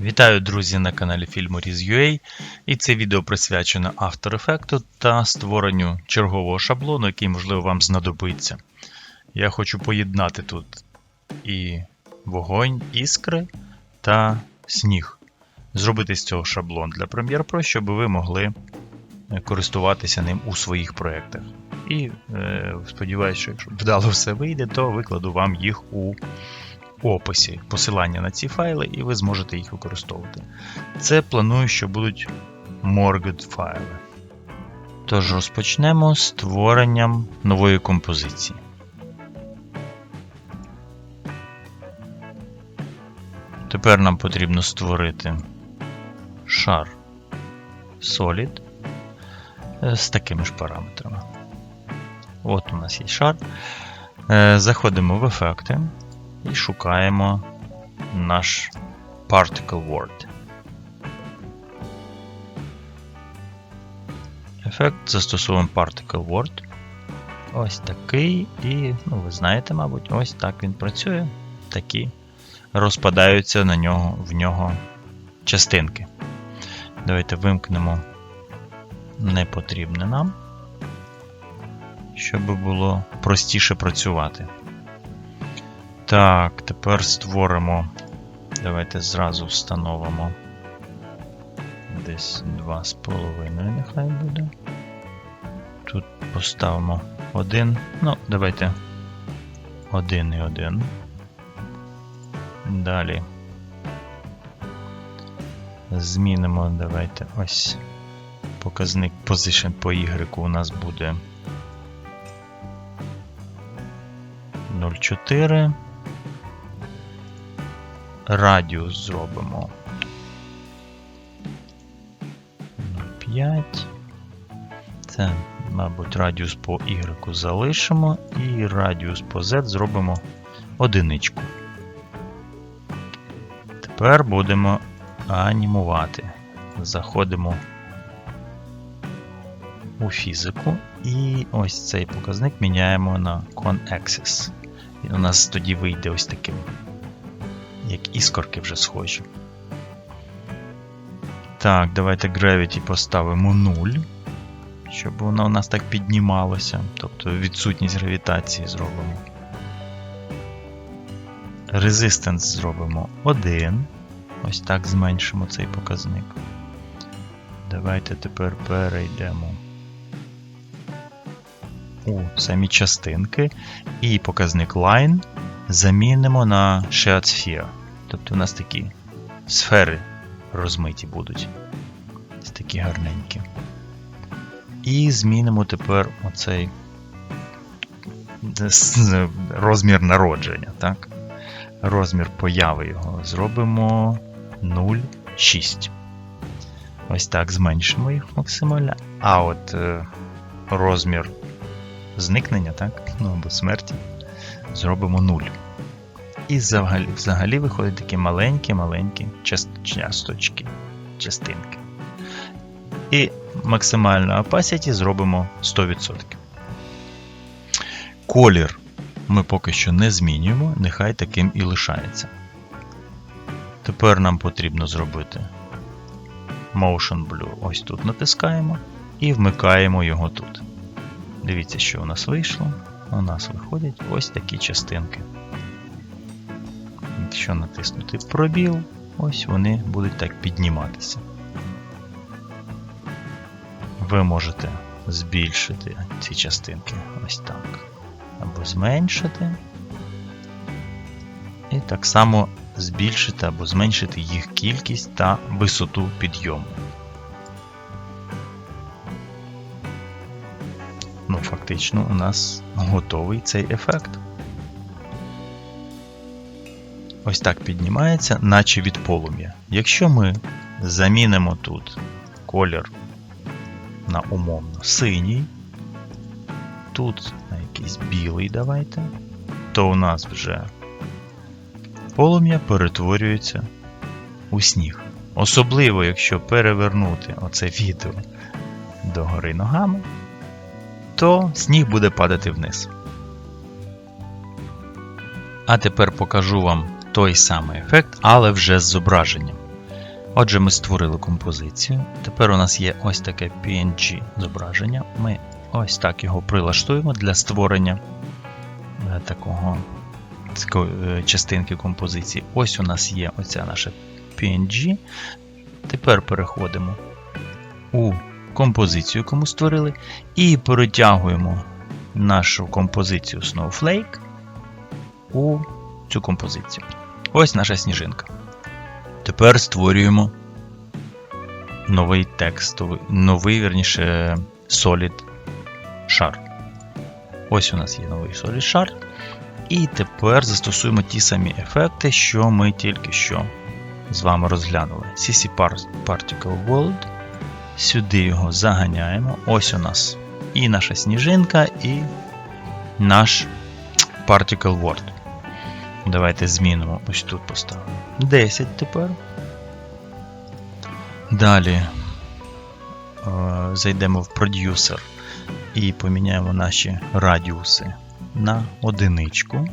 Вітаю, друзі, на каналі Filmoriz.ua і це відео присвячено After Effects та створенню чергового шаблону, який, можливо, вам знадобиться. Я хочу поєднати тут і вогонь, іскри та сніг. Зробити з цього шаблон для Premiere Pro, щоб ви могли е, користуватися ним у своїх проєктах. І е, сподіваюся, що якщо вдало все вийде, то викладу вам їх у описі посилання на ці файли, і ви зможете їх використовувати. Це планую, що будуть Morged файли. Тож розпочнемо з створенням нової композиції. Тепер нам потрібно створити шар Solid е, з такими ж параметрами. От у нас є шар. Е, Заходимо в ефекти і шукаємо наш Particle Word. Ефект застосовуємо Particle Word. Ось такий, і, ну, ви знаєте, мабуть, ось так він працює. Такі розпадаються на нього, в нього частинки. Давайте вимкнемо непотрібне нам, щоб було простіше працювати. Так, тепер створимо. Давайте зразу встановимо. Десь 2,5 нехай буде. Тут поставимо 1. Ну, давайте 1 і 1. Далі. Змінимо, давайте ось показник position по Y у нас буде 0,4 радіус зробимо 0,5. Це, мабуть, радіус по Y залишимо, і радіус по Z зробимо одиничку. Тепер будемо анімувати. Заходимо у фізику, і ось цей показник міняємо на ConAxis. І у нас тоді вийде ось таким як іскорки вже схожі. Так, давайте Gravity поставимо 0, щоб воно у нас так піднімалося. Тобто відсутність гравітації зробимо. Resistance зробимо 1. Ось так зменшимо цей показник. Давайте тепер перейдемо у самі частинки. І показник Line замінимо на Shared Sphere. Тобто у нас такі сфери розмиті будуть. Такі гарненькі. І змінимо тепер оцей розмір народження. так? Розмір появи його зробимо 0,6. Ось так зменшимо їх максимально. А от е, розмір зникнення, так? Ну або смерті зробимо 0. І взагалі, взагалі виходять такі маленькі-маленькі часточки, частинки. І максимальну opacity зробимо 100%. Колір ми поки що не змінюємо, нехай таким і лишається. Тепер нам потрібно зробити Motion Blue. Ось тут натискаємо і вмикаємо його тут. Дивіться, що у нас вийшло. У нас виходять ось такі частинки. Якщо натиснути пробіл, ось вони будуть так підніматися. Ви можете збільшити ці частинки ось так. Або зменшити. І так само збільшити або зменшити їх кількість та висоту підйому. Ну, фактично, у нас готовий цей ефект. Ось так піднімається, наче від полум'я. Якщо ми замінимо тут колір на умовно синій, тут на якийсь білий давайте, то у нас вже полум'я перетворюється у сніг. Особливо, якщо перевернути оце відео догори ногами, то сніг буде падати вниз. А тепер покажу вам той самий ефект, але вже з зображенням. Отже, ми створили композицію. Тепер у нас є ось таке PNG зображення. Ми ось так його прилаштуємо для створення е, такого е, частинки композиції. Ось у нас є оця наша PNG. Тепер переходимо у композицію, яку ми створили, і перетягуємо нашу композицію Snowflake у цю композицію. Ось наша сніжинка. Тепер створюємо новий текстовий, новий, верніше, Solid шар. Ось у нас є новий Solid шар. І тепер застосуємо ті самі ефекти, що ми тільки що з вами розглянули. CC Particle World. Сюди його заганяємо. Ось у нас і наша сніжинка, і наш Particle World. Давайте змінимо ось тут поставимо 10 тепер. Далі е, зайдемо в продюсер і поміняємо наші радіуси на одиничку.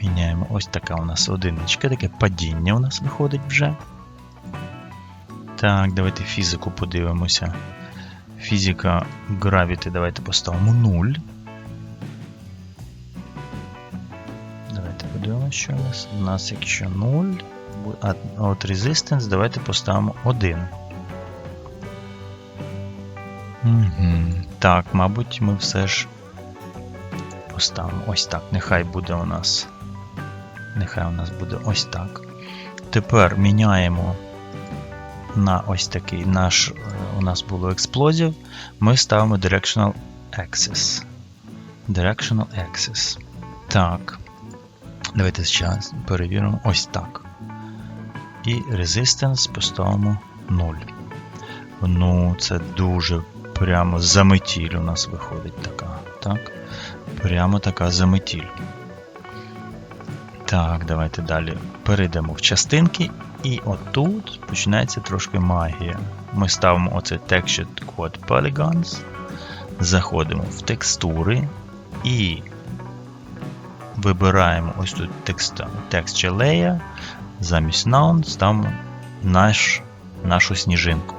Міняємо ось така у нас одиничка, таке падіння у нас виходить вже. Так, давайте фізику подивимося. Фізика Gravity давайте поставимо 0. Давайте подивимося, що у нас. У нас якщо 0, а от Resistance давайте поставимо 1. Угу. Так, мабуть, ми все ж поставимо ось так. Нехай буде у нас. Нехай у нас буде ось так. Тепер міняємо на ось такий наш. У нас було експлозів. Ми ставимо Directional Axis. Directional Axis. Так. Давайте зараз перевіримо ось так. І Resistance поставимо 0. Ну, це дуже прямо заметіль у нас виходить така. Так? Прямо така заметіль. Так, давайте далі перейдемо в частинки. І отут починається трошки магія. Ми ставимо оце Textured Quad Polygons. Заходимо в текстури і вибираємо ось тут Texture Layer. Замість Noun ставимо наш, нашу сніжинку.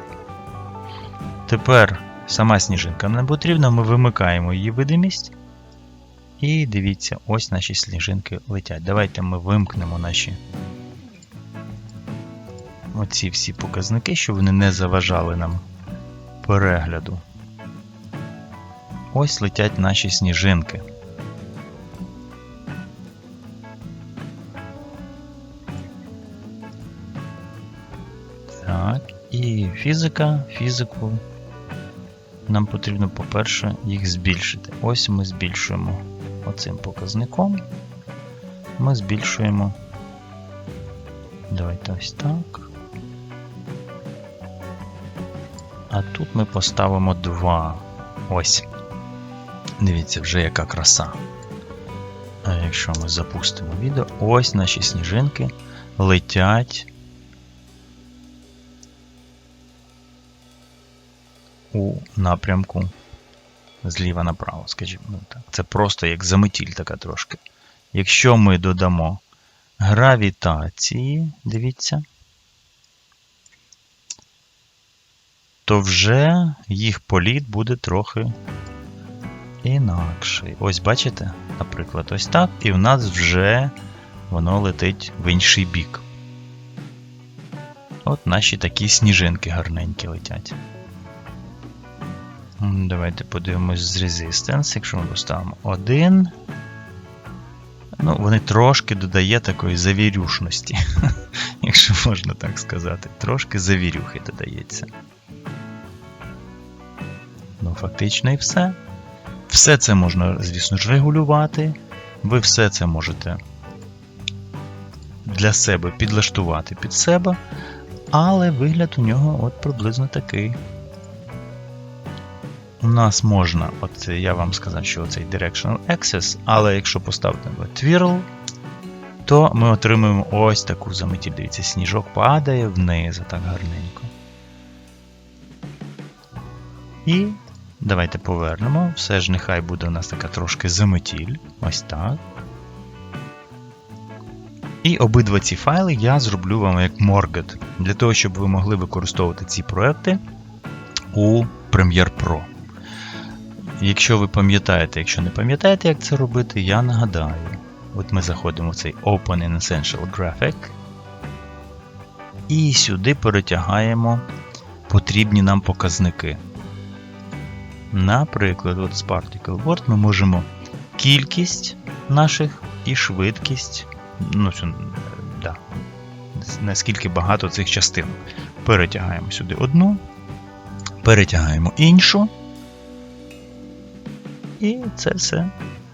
Тепер сама сніжинка не потрібна, ми вимикаємо її видимість. І дивіться, ось наші сніжинки летять. Давайте ми вимкнемо наші оці всі показники, щоб вони не заважали нам перегляду. Ось летять наші сніжинки. Так, і фізика, фізику. Нам потрібно, по-перше, їх збільшити. Ось ми збільшуємо оцим показником. Ми збільшуємо. Давайте ось так. А тут ми поставимо 2. Ось. Дивіться, вже яка краса. А якщо ми запустимо відео, ось наші сніжинки летять у напрямку зліва направо, скажімо ну так. Це просто як заметіль така трошки. Якщо ми додамо гравітації, дивіться, то вже їх політ буде трохи інакший. Ось бачите, наприклад, ось так, і в нас вже воно летить в інший бік. От наші такі сніжинки гарненькі летять. Давайте подивимось з Resistance. Якщо ми поставимо 1. Ну, вони трошки додає такої завірюшності, якщо можна так сказати. Трошки завірюхи додається. Ну, фактично і все. Все це можна, звісно ж, регулювати. Ви все це можете для себе підлаштувати під себе, але вигляд у нього от приблизно такий. У нас можна, от я вам сказав, що цей Directional Access, але якщо поставити Twirl, то ми отримуємо ось таку заметіль. Дивіться, сніжок падає вниз, так гарненько. І давайте повернемо. Все ж нехай буде у нас така трошки заметіль. Ось так. І обидва ці файли я зроблю вам як Morget, для того, щоб ви могли використовувати ці проекти у Premiere Pro. Якщо ви пам'ятаєте, якщо не пам'ятаєте, як це робити, я нагадаю. От ми заходимо в цей Open in Essential Graphic. І сюди перетягаємо потрібні нам показники. Наприклад, от з Particle Word ми можемо кількість наших і швидкість. Ну, да, наскільки багато цих частин. Перетягаємо сюди одну, перетягаємо іншу. І це все.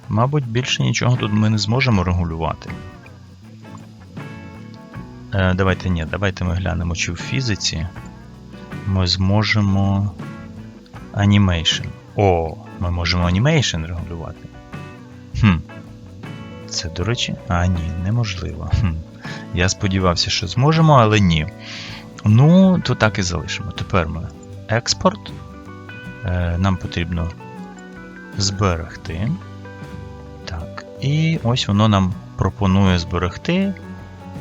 Мабуть, більше нічого тут ми не зможемо регулювати. Е, Давайте ні, давайте ми глянемо, чи в фізиці ми зможемо Animation. О, ми можемо Animation регулювати. Хм. Це, до речі, а ні, неможливо. Хм. Я сподівався, що зможемо, але ні. Ну, то так і залишимо. Тепер ми експорт. Е, Нам потрібно зберегти. Так. І ось воно нам пропонує зберегти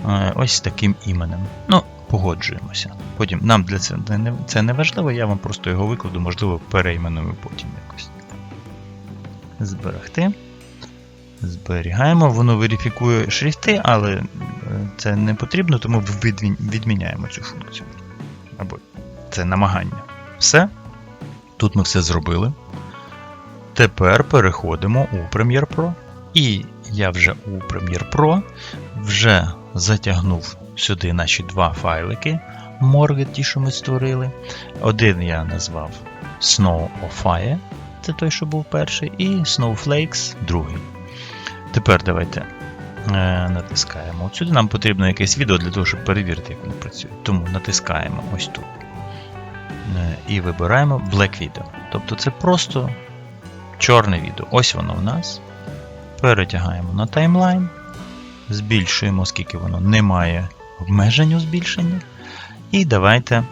е, ось таким іменем. Ну, погоджуємося. Потім нам для це не, це не важливо, я вам просто його викладу, можливо, перейменую потім якось. Зберегти. Зберігаємо, воно верифікує шрифти, але е, це не потрібно, тому відміняємо цю функцію. Або це намагання. Все. Тут ми все зробили. Тепер переходимо у Premiere Pro. І я вже у Premiere Pro вже затягнув сюди наші два файлики Morget, ті, що ми створили. Один я назвав Snow of Fire, це той, що був перший, і Snowflakes другий. Тепер давайте е, натискаємо. От сюди нам потрібно якесь відео для того, щоб перевірити, як воно працює. Тому натискаємо ось тут. Е, і вибираємо Black Video. Тобто це просто чорне відео. Ось воно в нас. Перетягаємо на таймлайн, збільшуємо, оскільки воно не має обмежень у збільшенні. І давайте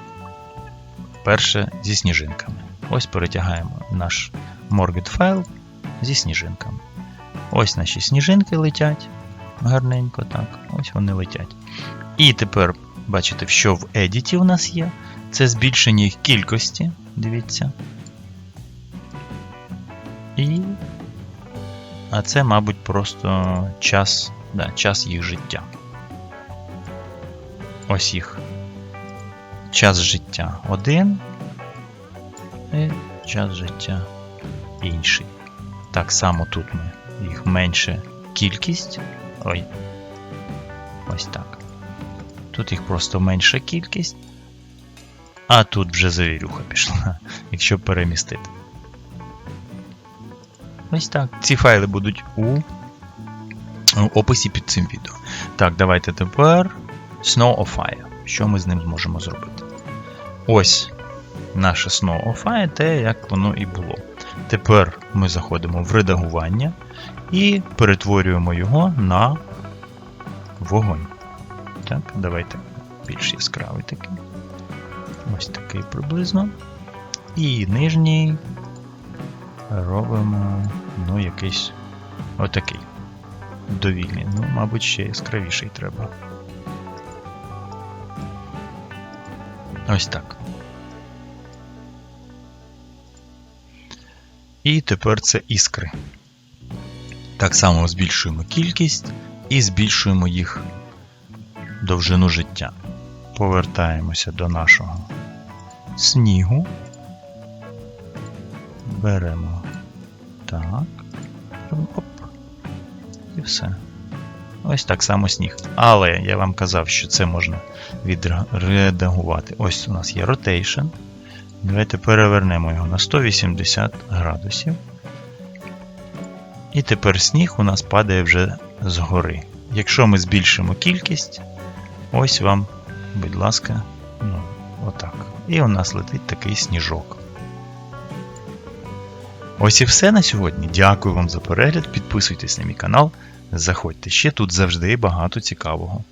перше зі сніжинками. Ось перетягаємо наш Morget файл зі сніжинками. Ось наші сніжинки летять. Гарненько, так. Ось вони летять. І тепер бачите, що в едіті у нас є. Це збільшення їх кількості. Дивіться. І. А це, мабуть, просто час, да, час їх життя. Ось їх. Час життя один. І час життя інший. Так само тут ми їх менше кількість. Ой. Ось так. Тут їх просто менша кількість. А тут вже завірюха пішла, якщо перемістити. Ось так. Ці файли будуть у описі під цим відео. Так, давайте тепер Snow of Fire. Що ми з ним зможемо зробити? Ось наше Snow of Fire, те, як воно і було. Тепер ми заходимо в редагування і перетворюємо його на вогонь. Так, давайте більш яскравий такий. Ось такий приблизно. І нижній робимо ну, якийсь отакий. Довільний. Ну, мабуть, ще яскравіший треба. Ось так. І тепер це іскри. Так само збільшуємо кількість і збільшуємо їх довжину життя. Повертаємося до нашого снігу. Беремо так. Оп. І все. Ось так само сніг. Але я вам казав, що це можна відредагувати. Ось у нас є rotation. Давайте перевернемо його на 180 градусів. І тепер сніг у нас падає вже згори. Якщо ми збільшимо кількість, ось вам, будь ласка, ну, отак. І у нас летить такий сніжок. Ось і все на сьогодні. Дякую вам за перегляд. Підписуйтесь на мій канал. Заходьте ще тут завжди багато цікавого.